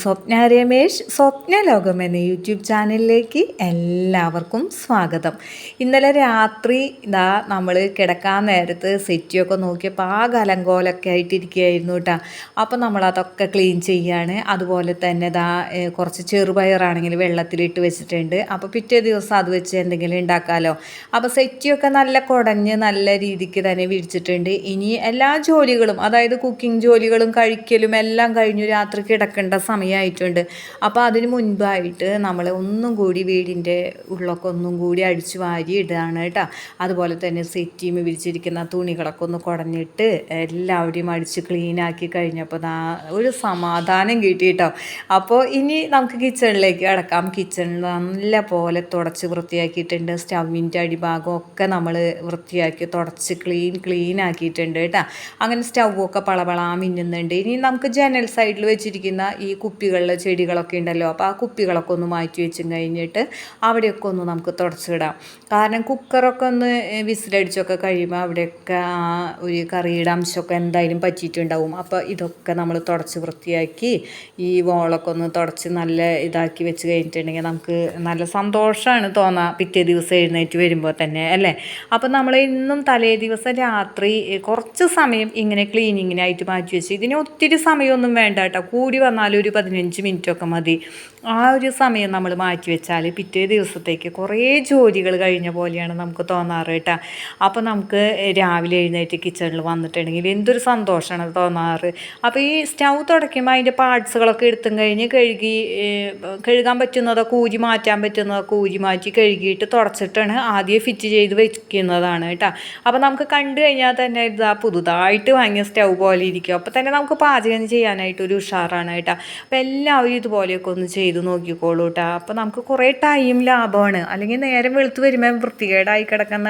സ്വപ്ന രമേഷ് സ്വപ്ന ലോകം എന്ന യൂട്യൂബ് ചാനലിലേക്ക് എല്ലാവർക്കും സ്വാഗതം. ഇന്നലെ രാത്രി ഇതാ നമ്മൾ കിടക്കാൻ നേരത്ത് സെറ്റിയൊക്കെ നോക്കിയപ്പോൾ ആ കലങ്കോലൊക്കെ ആയിട്ടിരിക്കുകയായിരുന്നു കേട്ടോ. അപ്പോൾ നമ്മളതൊക്കെ ക്ലീൻ ചെയ്യാണ്. അതുപോലെ തന്നെ ഇതാ കുറച്ച് ചെറുപയറാണെങ്കിൽ വെള്ളത്തിലിട്ട് വെച്ചിട്ടുണ്ട്. അപ്പോൾ പിറ്റേ ദിവസം അത് വെച്ച് എന്തെങ്കിലും ഉണ്ടാക്കാമല്ലോ അപ്പോൾ സെറ്റിയൊക്കെ നല്ല കുടഞ്ഞ് നല്ല രീതിക്ക് തന്നെ വിരിച്ചിട്ടുണ്ട്. ഇനി എല്ലാ ജോലികളും അതായത് കുക്കിംഗ് ജോലികളും കഴിക്കലും എല്ലാം കഴിഞ്ഞു രാത്രി കിടക്കേണ്ട സമയമായിട്ടുണ്ട് അപ്പോൾ അതിന് മുൻപായിട്ട് നമ്മൾ ഒന്നും കൂടി വീടിന്റെ ഉള്ളൊക്കെ ഒന്നും കൂടി അടിച്ചു വാരി ഇടുകയാണ് കേട്ടോ. അതുപോലെ തന്നെ സെറ്റീം വിരിച്ചിരിക്കുന്ന തുണികളൊക്കെ ഒന്ന് കുടഞ്ഞിട്ട് എല്ലാവരെയും അടിച്ച് ക്ലീനാക്കി കഴിഞ്ഞപ്പോൾ ദാ ഒരു സമാധാനം കിട്ടി കേട്ടോ. അപ്പോൾ ഇനി നമുക്ക് കിച്ചണിലേക്ക് കിടക്കാം. കിച്ചണിൽ നല്ല പോലെ തുടച്ച് വൃത്തിയാക്കിയിട്ടുണ്ട്. സ്റ്റവിന്റെ അടിഭാഗം ഒക്കെ നമ്മൾ വൃത്തിയാക്കി തുടച്ച് ക്ലീൻ ക്ലീൻ ആക്കിയിട്ടുണ്ട് കേട്ടോ. അങ്ങനെ സ്റ്റൗവൊക്കെ പളപളാ മിന്നുന്നുണ്ട്. ഇനി നമുക്ക് ജനൽ സൈഡിൽ വെച്ചിരിക്കുന്ന ഈ കുപ്പികളിലെ ചെടികളൊക്കെ ഉണ്ടല്ലോ അപ്പോൾ ആ കുപ്പികളൊക്കെ ഒന്ന് മാറ്റി വെച്ചും കഴിഞ്ഞിട്ട് അവിടെയൊക്കെ ഒന്ന് നമുക്ക് തുടച്ചിടാം. കാരണം കുക്കറൊക്കെ ഒന്ന് വിസിലടിച്ചൊക്കെ കഴിയുമ്പോൾ അവിടെയൊക്കെ ആ ഒരു കറിയുടെ അംശമൊക്കെ എന്തായാലും പറ്റിയിട്ടുണ്ടാവും. അപ്പോൾ ഇതൊക്കെ നമ്മൾ തുടച്ച് വൃത്തിയാക്കി ഈ വോളൊക്കെ ഒന്ന് തുടച്ച് നല്ല ഇതാക്കി വെച്ച് കഴിഞ്ഞിട്ടുണ്ടെങ്കിൽ നമുക്ക് നല്ല സന്തോഷമാണ് തോന്നുക പിറ്റേ ദിവസം എഴുന്നേറ്റ് വരുമ്പോൾ തന്നെ അല്ലേ? അപ്പോൾ നമ്മൾ ഇന്നും തലേ ദിവസം രാത്രി കുറച്ച് സമയം ഇങ്ങനെ ക്ലീനിങ്ങിനായിട്ട് മാറ്റി വെച്ച് ഇതിന് ഒത്തിരി സമയമൊന്നും വേണ്ട കേട്ടോ. കൂടി വന്നാൽ ഒരു പതിനഞ്ച് മിനിറ്റൊക്കെ മതി. ആ ഒരു സമയം നമ്മൾ മാറ്റി വെച്ചാൽ പിറ്റേ ദിവസത്തേക്ക് കുറേ ജോലികൾ കഴിഞ്ഞ പോലെയാണ് നമുക്ക് തോന്നാറ് കേട്ടോ. അപ്പോൾ നമുക്ക് രാവിലെ എഴുന്നേറ്റ് കിച്ചണിൽ വന്നിട്ടുണ്ടെങ്കിൽ എന്തൊരു സന്തോഷമാണ് തോന്നാറ്. അപ്പോൾ ഈ സ്റ്റൗ തുടയ്ക്കുമ്പോൾ അതിന്റെ പാർട്സുകളൊക്കെ എടുത്തും കഴിഞ്ഞ് കഴുകി കഴുകാൻ പറ്റുന്നതൊക്കെ ഊരി മാറ്റാൻ പറ്റുന്നതൊക്കെ ഊരി മാറ്റി കഴുകിയിട്ട് തുടച്ചിട്ടാണ് ആദ്യം ഫിറ്റ് ചെയ്ത് വെക്കുന്നതാണ് കേട്ടോ. അപ്പോൾ നമുക്ക് കണ്ടു കഴിഞ്ഞാൽ തന്നെ ഇതാ പുതുതായിട്ട് വാങ്ങിയ സ്റ്റൗ പോലെ ഇരിക്കും. അപ്പോൾ തന്നെ നമുക്ക് പാചകം ചെയ്യാനായിട്ട് ഒരു ഉഷാറാണ് കേട്ടോ. എല്ലാവരും ഇതുപോലെയൊക്കെ ഒന്ന് ചെയ്ത് നോക്കിക്കോളൂ കേട്ടോ അപ്പോൾ നമുക്ക് കുറേ ടൈം ലാഭമാണ്. അല്ലെങ്കിൽ നേരം വെളുത്ത് വരുമ്പോൾ വൃത്തികേടായി കിടക്കുന്ന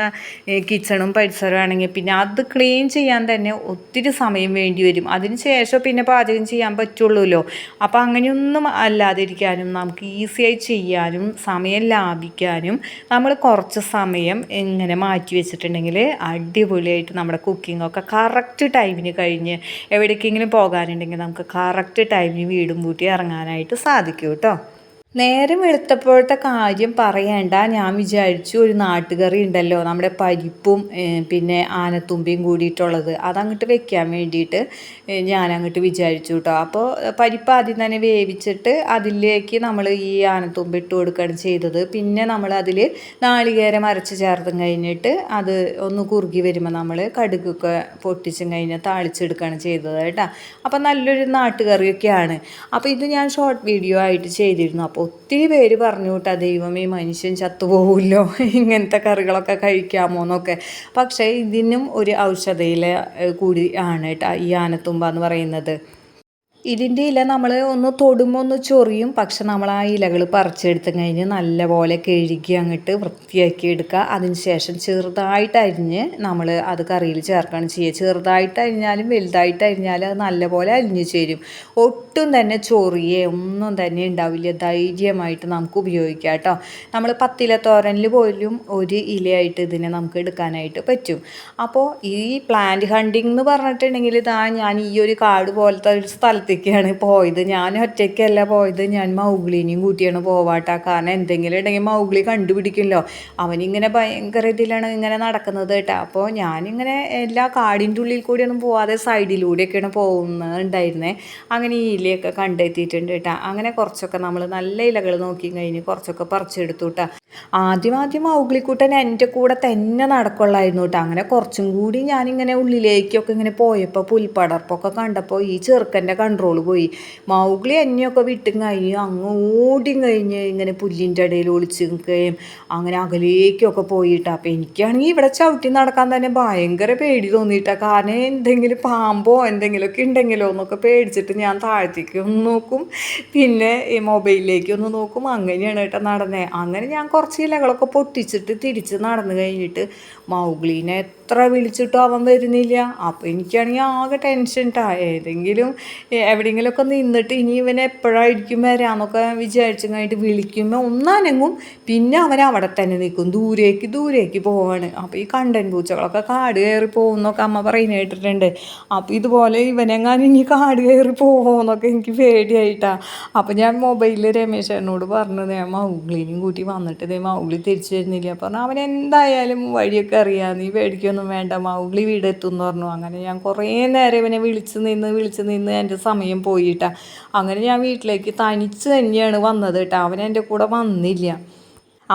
കിച്ചണും പരിസരവും ആണെങ്കിൽ പിന്നെ അത് ക്ലീൻ ചെയ്യാൻ തന്നെ ഒത്തിരി സമയം വേണ്ടി വരും. അതിന് ശേഷം പിന്നെ പാചകം ചെയ്യാൻ പറ്റുള്ളൂല്ലോ. അപ്പോൾ അങ്ങനെയൊന്നും അല്ലാതിരിക്കാനും നമുക്ക് ഈസിയായി ചെയ്യാനും സമയം ലാഭിക്കാനും നമ്മൾ കുറച്ച് സമയം എങ്ങനെ മാറ്റി വെച്ചിട്ടുണ്ടെങ്കിൽ അടിപൊളിയായിട്ട് നമ്മുടെ കുക്കിംഗ് ഒക്കെ കറക്റ്റ് ടൈമിന് കഴിഞ്ഞ് എവിടേക്കെങ്കിലും പോകാനുണ്ടെങ്കിൽ നമുക്ക് കറക്റ്റ് ടൈമിന് വീടും പൂട്ടി ഇറങ്ങാനായിട്ട് സാധിക്കും കേട്ടോ. നേരം വെളുത്തപ്പോഴത്തെ കാര്യം പറയണ്ട. ഞാൻ വിചാരിച്ചു ഒരു നാട്ടുകറി ഉണ്ടല്ലോ. നമ്മുടെ പരിപ്പും പിന്നെ ആനത്തുമ്പിയും കൂടിയിട്ടുള്ളത്. അതങ്ങോട്ട് വെക്കാൻ വേണ്ടിയിട്ട് ഞാൻ അങ്ങോട്ട് വിചാരിച്ചു കേട്ടോ അപ്പോൾ പരിപ്പ് ആദ്യം തന്നെ വേവിച്ചിട്ട് അതിലേക്ക് നമ്മൾ ഈ ആനത്തുമ്പ് ഇട്ട് കൊടുക്കുകയാണ് ചെയ്തത്. പിന്നെ നമ്മൾ അതിൽ നാളികേരം അരച്ച് ചേർത്തും കഴിഞ്ഞിട്ട് അത് ഒന്ന് കുറുകി വരുമ്പോൾ നമ്മൾ കടുകൊക്കെ പൊട്ടിച്ചും കഴിഞ്ഞ് താളിച്ചെടുക്കുകയാണ് ചെയ്തത് കേട്ടോ. അപ്പോൾ നല്ലൊരു നാട്ടുകറിയൊക്കെയാണ്. അപ്പോൾ ഇത് ഞാൻ ഷോർട്ട് വീഡിയോ ആയിട്ട് ചെയ്തിരുന്നു. അപ്പോൾ ഒത്തിരി പേര് പറഞ്ഞു കേട്ടോ ദൈവമേ മനുഷ്യൻ ചത്തുപോകുമല്ലോ ഇങ്ങനത്തെ കറികളൊക്കെ കഴിക്കാമോ എന്നൊക്കെ. പക്ഷേ ഇതിനും ഒരു ഔഷധയിൽ കൂടി ആണ് കേട്ടോ ഈ ആനത്തുമ്പ എന്ന് പറയുന്നത്. ഇതിന്റെ ഇല നമ്മൾ ഒന്ന് തൊടുമ്പോൾ ഒന്ന് ചൊറിയും. പക്ഷെ നമ്മൾ ആ ഇലകൾ പറിച്ചെടുത്ത് കഴിഞ്ഞ് നല്ലപോലെ കഴുകി അങ്ങോട്ട് വൃത്തിയാക്കി എടുക്കുക. അതിന് ശേഷം ചെറുതായിട്ട് അരിഞ്ഞ് നമ്മൾ അത് കറിയിൽ ചേർക്കുകയാണ് ചെയ്യുക. ചെറുതായിട്ട് അരിഞ്ഞാലും വലുതായിട്ട് അരിഞ്ഞാലും അത് നല്ലപോലെ അരിഞ്ഞു ചേരും. ഒട്ടും തന്നെ ചൊറിയേ ഒന്നും തന്നെ ഉണ്ടാവില്ല. ധൈര്യമായിട്ട് നമുക്ക് ഉപയോഗിക്കാം കേട്ടോ. നമ്മൾ പത്തില തോരനിൽ പോലും ഒരു ഇലയായിട്ട് ഇതിനെ നമുക്ക് എടുക്കാനായിട്ട് പറ്റും. അപ്പോൾ ഈ പ്ലാന്റ് ഹണ്ടിങ് എന്ന് പറഞ്ഞിട്ടുണ്ടെങ്കിൽ ഇതാ ഞാൻ ഈ ഒരു കാട് പോലത്തെ ഒരു സ്ഥലത്തേക്കാണ് പോയത്. ഞാൻ ഒറ്റയ്ക്കല്ല പോയത്. ഞാൻ മൗഗ്ലിനെയും കൂട്ടിയാണ് പോവാട്ട. കാരണം എന്തെങ്കിലും ഉണ്ടെങ്കിൽ മൗഗ്ലി കണ്ടുപിടിക്കുമല്ലോ. അവനിങ്ങനെ ഭയങ്കര ഇതിലാണ് ഇങ്ങനെ നടക്കുന്നത് കേട്ടോ. അപ്പോൾ ഞാനിങ്ങനെ എല്ലാ കാടിന്റെ ഉള്ളിൽ കൂടിയൊന്നും പോവാതെ സൈഡിലൂടെയൊക്കെയാണ് പോകുന്നുണ്ടായിരുന്നത് അങ്ങനെ ഈ ഇലയൊക്കെ കണ്ടെത്തിയിട്ടുണ്ട് കേട്ടോ. അങ്ങനെ കുറച്ചൊക്കെ നമ്മൾ നല്ല ഇലകൾ നോക്കി കഴിഞ്ഞ് കുറച്ചൊക്കെ പറിച്ചെടുത്തു കേട്ടോ. ആദ്യം ആദ്യം മൗഗ്ലിക്കുട്ടൻ എന്റെ കൂടെ തന്നെ നടക്കുള്ളായിരുന്നു കേട്ടോ. അങ്ങനെ കുറച്ചും കൂടി ഞാനിങ്ങനെ ഉള്ളിലേക്കൊക്കെ ഇങ്ങനെ പോയപ്പോൾ പുൽപ്പടർപ്പൊക്കെ കണ്ടപ്പോൾ ഈ ചെറുക്കന്റെ കൺട്രോൾ പോയി. മൗഗ്ലി എന്നെയൊക്കെ വിട്ടും കഴിഞ്ഞ് അങ്ങ് ഓടിയും കഴിഞ്ഞ് ഇങ്ങനെ പുല്ലിന്റെ ഇടയിൽ ഒളിച്ച് നിൽക്കുകയും അങ്ങനെ അകലേക്കൊക്കെ പോയിട്ട്. അപ്പോൾ എനിക്കാണെങ്കിൽ ഇവിടെ ചവിട്ടി നടക്കാൻ തന്നെ ഭയങ്കര പേടി തോന്നിയിട്ട. കാരണം എന്തെങ്കിലും പാമ്പോ എന്തെങ്കിലുമൊക്കെ ഉണ്ടെങ്കിലോ എന്നൊക്കെ പേടിച്ചിട്ട് ഞാൻ താഴത്തേക്ക് ഒന്ന് നോക്കും. പിന്നെ ഈ മൊബൈലിലേക്ക് ഒന്ന് നോക്കും. അങ്ങനെയാണ് കേട്ടോ നടന്നത് അങ്ങനെ ഞാൻ കുറച്ച് ഇലകളൊക്കെ പൊട്ടിച്ചിട്ട് തിരിച്ച് നടന്നു കഴിഞ്ഞിട്ട് മൗഗ്ലീനെ എത്ര വിളിച്ചിട്ടും അവൻ വരുന്നില്ല. അപ്പോൾ എനിക്കാണെങ്കിൽ ആകെ ടെൻഷൻ ട്ടാ. ഏതെങ്കിലും എവിടെയെങ്കിലുമൊക്കെ നിന്നിട്ട് ഇനി ഇവൻ എപ്പോഴായിരിക്കും വരാമെന്നൊക്കെ വിചാരിച്ചു കഴിഞ്ഞിട്ട് വിളിക്കുമ്പോൾ ഒന്നനങ്ങും. പിന്നെ അവൻ അവിടെ തന്നെ നിൽക്കും ദൂരേക്ക് ദൂരേക്ക് പോവാണ്. അപ്പോൾ ഈ കണ്ടൻ പൂച്ചകളൊക്കെ കാട് കയറി പോകുന്നൊക്കെ അമ്മ പറയുന്നത് കേട്ടിട്ടുണ്ട്. അപ്പോൾ ഇതുപോലെ ഇവനെങ്ങാനും ഇനി കാട് കയറി പോകുമെന്നൊക്കെ എനിക്ക് പേടിയായിട്ടാണ് അപ്പോൾ ഞാൻ മൊബൈലിൽ രമേശനോട് പറഞ്ഞു ഞാൻ മൗഗ്ലിനെയും കൂട്ടി വന്നിട്ട് ദേ മൗഗ്ലി തിരിച്ചു വരുന്നില്ല. പറഞ്ഞു അവൻ എന്തായാലും വഴിയൊക്കെ അറിയാം. നീ പേടിക്കൊന്നും വേണ്ട മൗഗ്ലി വീട് എത്തുമെന്ന് പറഞ്ഞു. അങ്ങനെ ഞാൻ കുറേ നേരം ഇവനെ വിളിച്ച് നിന്ന് വിളിച്ച് നിന്ന് എന്റെ സമയം പോയിട്ടാ. അങ്ങനെ ഞാൻ വീട്ടിലേക്ക് തനിച്ച് തന്നെയാണ് വന്നത് കേട്ടോ. അവൻ എന്റെ കൂടെ വന്നില്ല.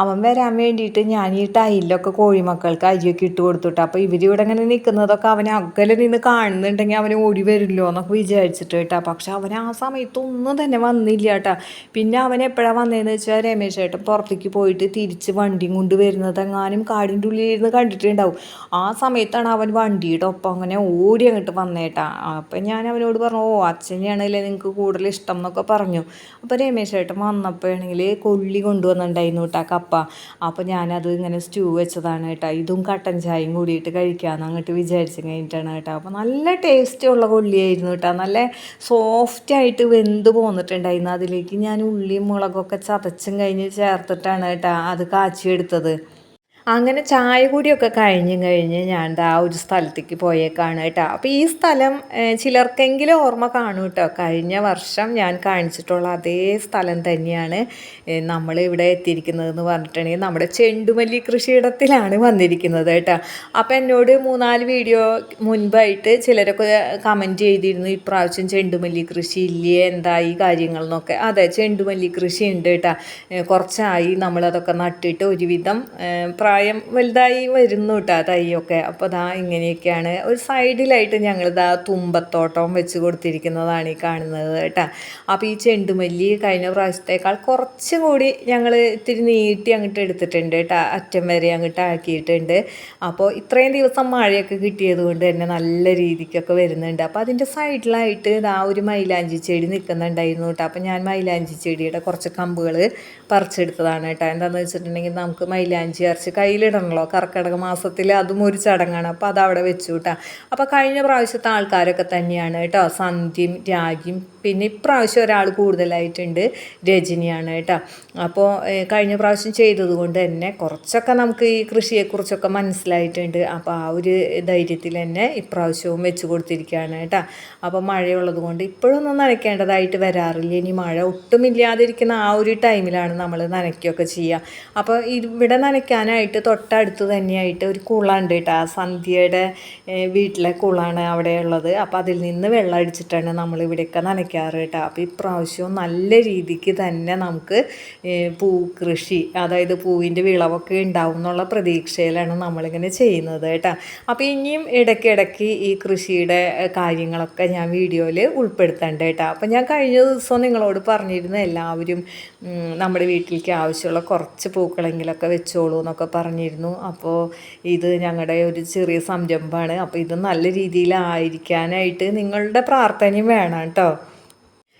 അവൻ വരാൻ വേണ്ടിയിട്ട് ഞാൻ ഈ ടൈലൊക്കെ കോഴിമക്കൾക്ക് അരിയൊക്കെ ഇട്ട് കൊടുത്തിട്ട്. അപ്പോൾ ഇവരിവിടെ ഇങ്ങനെ നിൽക്കുന്നതൊക്കെ അവനെ അകലെ നിന്ന് കാണുന്നുണ്ടെങ്കിൽ അവന് ഓടി വരില്ലോ എന്നൊക്കെ വിചാരിച്ചിട്ട് കേട്ടോ. പക്ഷെ അവൻ ആ സമയത്ത് ഒന്നും തന്നെ വന്നില്ല കേട്ടോ. പിന്നെ അവൻ എപ്പോഴാണ് വന്നതെന്ന് വെച്ചാൽ രമേശ് ഏട്ടൻ പുറത്തേക്ക് പോയിട്ട് തിരിച്ച് വണ്ടിയും കൊണ്ട് വരുന്നത് എങ്ങാനും കാടിന്റെ ഉള്ളിൽ ഇരുന്ന് കണ്ടിട്ടുണ്ടാവും. ആ സമയത്താണ് അവൻ വണ്ടിയുടെ ഒപ്പം അങ്ങനെ ഓടി അങ്ങോട്ട് വന്നേട്ടാ അപ്പം ഞാൻ അവനോട് പറഞ്ഞു ഓ അച്ഛനെയാണല്ലേ നിങ്ങൾക്ക് കൂടുതൽ ഇഷ്ടം എന്നൊക്കെ പറഞ്ഞു. അപ്പോൾ രമേശ് ഏട്ടൻ വന്നപ്പോഴാണെങ്കിൽ കൊള്ളി കൊണ്ടുവന്നിട്ടുണ്ടായിരുന്നു കേട്ടോ. കപ്പ അപ്പോൾ ഞാനത് ഇങ്ങനെ സ്റ്റൂ വെച്ചതാണ് കേട്ടോ. ഇതും കട്ടൻ ചായയും കൂടിയിട്ട് കഴിക്കാമെന്ന് അങ്ങോട്ട് വിചാരിച്ച് കഴിഞ്ഞിട്ടാണ് കേട്ടോ. അപ്പോൾ നല്ല ടേസ്റ്റ് ഉള്ള കൊള്ളിയായിരുന്നു കേട്ടോ. നല്ല സോഫ്റ്റായിട്ട് വെന്ത് പോന്നിട്ടുണ്ടായിരുന്നു അതിലേക്ക്. ഞാൻ ഉള്ളിയും മുളകൊക്കെ ചതച്ചും കഴിഞ്ഞ് ചേർത്തിട്ടാണ് കേട്ടോ അത് കാച്ചിയെടുത്തത്. അങ്ങനെ ചായ കൂടിയൊക്കെ കഴിഞ്ഞ് കഴിഞ്ഞ് ഞാൻ ആ ഒരു സ്ഥലത്തേക്ക് പോയേക്കാണ് കേട്ടോ. അപ്പോൾ ഈ സ്ഥലം ചിലർക്കെങ്കിലും ഓർമ്മ കാണും കേട്ടോ. കഴിഞ്ഞ വർഷം ഞാൻ കാണിച്ചിട്ടുള്ള അതേ സ്ഥലം തന്നെയാണ് നമ്മൾ ഇവിടെ എത്തിയിരിക്കുന്നത് എന്ന് പറഞ്ഞിട്ടുണ്ടെങ്കിൽ നമ്മുടെ ചെണ്ടുമല്ലി കൃഷിയിടത്തിലാണ് വന്നിരിക്കുന്നത് കേട്ടോ. അപ്പോൾ എന്നോട് മൂന്നാൽ വീഡിയോ മുൻപായിട്ട് ചിലരൊക്കെ കമന്റ് ചെയ്തിരുന്നു ഇപ്രാവശ്യം ചെണ്ടുമല്ലി കൃഷി ഇല്ലേ? എന്താ ഈ കാര്യങ്ങൾ എന്നൊക്കെ? അതെ ചെണ്ടുമല്ലി കൃഷി ഉണ്ട് കേട്ടോ കുറച്ചായി നമ്മളതൊക്കെ നട്ടിട്ട് ഒരുവിധം പ്രായം വലുതായി വരുന്നു കേട്ടോ തൈയൊക്കെ. അപ്പോൾ ദാ ഇങ്ങനെയൊക്കെയാണ്. ഒരു സൈഡിലായിട്ട് ഞങ്ങൾ ദാ തുമ്പത്തോട്ടം വെച്ച് കൊടുത്തിരിക്കുന്നതാണ് ഈ കാണുന്നത് കേട്ടോ അപ്പോൾ ഈ ചെണ്ടുമല്ലി കഴിഞ്ഞ പ്രാവശ്യത്തേക്കാൾ കുറച്ചും കൂടി ഞങ്ങൾ ഇത്തിരി നീട്ടി അങ്ങോട്ട് എടുത്തിട്ടുണ്ട് കേട്ടോ അറ്റം വരെ അങ്ങോട്ട് ആക്കിയിട്ടുണ്ട്. അപ്പോൾ ഇത്രയും ദിവസം മഴയൊക്കെ കിട്ടിയത് കൊണ്ട് തന്നെ നല്ല രീതിക്കൊക്കെ വരുന്നുണ്ട്. അപ്പോൾ അതിന്റെ സൈഡിലായിട്ട് ഇതാ ഒരു മൈലാഞ്ചി ചെടി നിൽക്കുന്നുണ്ടായിരുന്നു കേട്ടോ അപ്പോൾ ഞാൻ മൈലാഞ്ചി ചെടിയുടെ കുറച്ച് കമ്പുകൾ പറിച്ചെടുത്തതാണ് കേട്ടോ എന്താണെന്ന് വെച്ചിട്ടുണ്ടെങ്കിൽ നമുക്ക് മൈലാഞ്ചി അരച്ച് കയ്യിലിടണല്ലോ? കർക്കിടക മാസത്തിൽ അതും ഒരു ചടങ്ങാണ്. അപ്പോൾ അത് അവിടെ വെച്ചു കേട്ടോ അപ്പോൾ കഴിഞ്ഞ പ്രാവശ്യത്തെ ആൾക്കാരൊക്കെ തന്നെയാണ് കേട്ടോ. സന്ധ്യയും രാഗിയും. പിന്നെ ഇപ്രാവശ്യം ഒരാൾ കൂടുതലായിട്ടുണ്ട് രജനിയാണ് കേട്ടോ. അപ്പോൾ കഴിഞ്ഞ പ്രാവശ്യം ചെയ്തത് കൊണ്ട് തന്നെ കുറച്ചൊക്കെ നമുക്ക് ഈ കൃഷിയെക്കുറിച്ചൊക്കെ മനസ്സിലായിട്ടുണ്ട്. അപ്പോൾ ആ ഒരു ധൈര്യത്തിൽ തന്നെ ഇപ്രാവശ്യവും വെച്ച് കൊടുത്തിരിക്കുകയാണ് കേട്ടോ. അപ്പോൾ മഴയുള്ളത് കൊണ്ട് ഇപ്പോഴൊന്നും നനയ്ക്കേണ്ടതായിട്ട് വരാറില്ല. ഇനി മഴ ഒട്ടുമില്ലാതിരിക്കുന്ന ആ ഒരു ടൈമിലാണ് നമ്മൾ നനയ്ക്കുകയൊക്കെ ചെയ്യുക. അപ്പോൾ ഇവിടെ നനയ്ക്കാനായിട്ട് തൊട്ടടുത്ത് തന്നെയായിട്ട് ഒരു കുളമുണ്ട് കേട്ടോ. സന്ധ്യയുടെ വീട്ടിലെ കുളമാണ് അവിടെ ഉള്ളത്. അപ്പോൾ അതിൽ നിന്ന് വെള്ളം അടിച്ചിട്ടാണ് നമ്മൾ ഇവിടെയൊക്കെ നനയ്ക്കാറ് കേട്ടോ. അപ്പോൾ ഇപ്രാവശ്യവും നല്ല രീതിക്ക് തന്നെ നമുക്ക് പൂ കൃഷി അതായത് പൂവിന്റെ വിളവൊക്കെ ഉണ്ടാവും എന്നുള്ള പ്രതീക്ഷയിലാണ് നമ്മളിങ്ങനെ ചെയ്യുന്നത് കേട്ടോ. അപ്പോൾ ഇനിയും ഇടയ്ക്കിടയ്ക്ക് ഈ കൃഷിയുടെ കാര്യങ്ങളൊക്കെ ഞാൻ വീഡിയോയിൽ ഉൾപ്പെടുത്തണ്ട കേട്ടോ. അപ്പോൾ ഞാൻ കഴിഞ്ഞ ദിവസം നിങ്ങളോട് പറഞ്ഞിരുന്ന എല്ലാവരും നമ്മുടെ വീട്ടിലേക്ക് ആവശ്യമുള്ള കുറച്ച് പൂക്കളെങ്കിലൊക്കെ വെച്ചോളൂ എന്നൊക്കെ പറഞ്ഞിരുന്നു. അപ്പോൾ ഇത് ഞങ്ങളുടെ ഒരു ചെറിയ സംരംഭമാണ്. അപ്പോൾ ഇത് നല്ല രീതിയിലായിരിക്കാനായിട്ട് നിങ്ങളുടെ പ്രാർത്ഥനയും വേണം കേട്ടോ.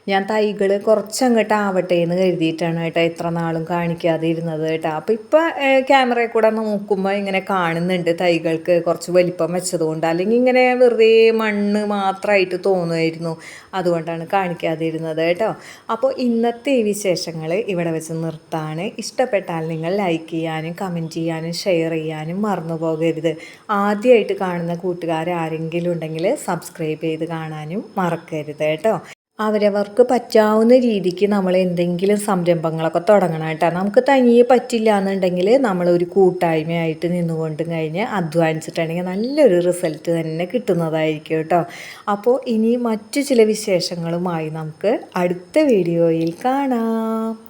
ഞാൻ തൈകൾ കുറച്ചങ്ങോട്ട് ആവട്ടെ എന്ന് കരുതിയിട്ടാണ് കേട്ടോ ഇത്ര നാളും കാണിക്കാതെ ഇരുന്നത് കേട്ടോ അപ്പോൾ ഇപ്പോൾ ക്യാമറയിൽ കൂടെ നോക്കുമ്പോൾ ഇങ്ങനെ കാണുന്നുണ്ട് തൈകൾക്ക് കുറച്ച് വലിപ്പം വെച്ചതുകൊണ്ട്. അല്ലെങ്കിൽ ഇങ്ങനെ വെറുതെ മണ്ണ് മാത്രമായിട്ട് തോന്നുമായിരുന്നു അതുകൊണ്ടാണ് കാണിക്കാതെ ഇരുന്നത് കേട്ടോ. അപ്പോൾ ഇന്നത്തെ ഈ വിശേഷങ്ങൾ ഇവിടെ വെച്ച് നിർത്താണ്. ഇഷ്ടപ്പെട്ടാൽ നിങ്ങൾ ലൈക്ക് ചെയ്യാനും കമന്റ് ചെയ്യാനും ഷെയർ ചെയ്യാനും മറന്നു പോകരുത്. ആദ്യമായിട്ട് കാണുന്ന കൂട്ടുകാർ ആരെങ്കിലും ഉണ്ടെങ്കിൽ സബ്സ്ക്രൈബ് ചെയ്ത് കാണാനും മറക്കരുത് കേട്ടോ. അവരവർക്ക് പറ്റാവുന്ന രീതിക്ക് നമ്മൾ എന്തെങ്കിലും സംരംഭങ്ങളൊക്കെ തുടങ്ങണം കേട്ടോ. നമുക്ക് തനിയെ പറ്റില്ല എന്നുണ്ടെങ്കിൽ നമ്മളൊരു കൂട്ടായ്മയായിട്ട് നിന്നുകൊണ്ടും കഴിഞ്ഞ് അധ്വാനിച്ചിട്ടുണ്ടെങ്കിൽ നല്ലൊരു റിസൾട്ട് തന്നെ കിട്ടുന്നതായിരിക്കും കേട്ടോ. അപ്പോൾ ഇനി മറ്റു ചില വിശേഷങ്ങളുമായി നമുക്ക് അടുത്ത വീഡിയോയിൽ കാണാം.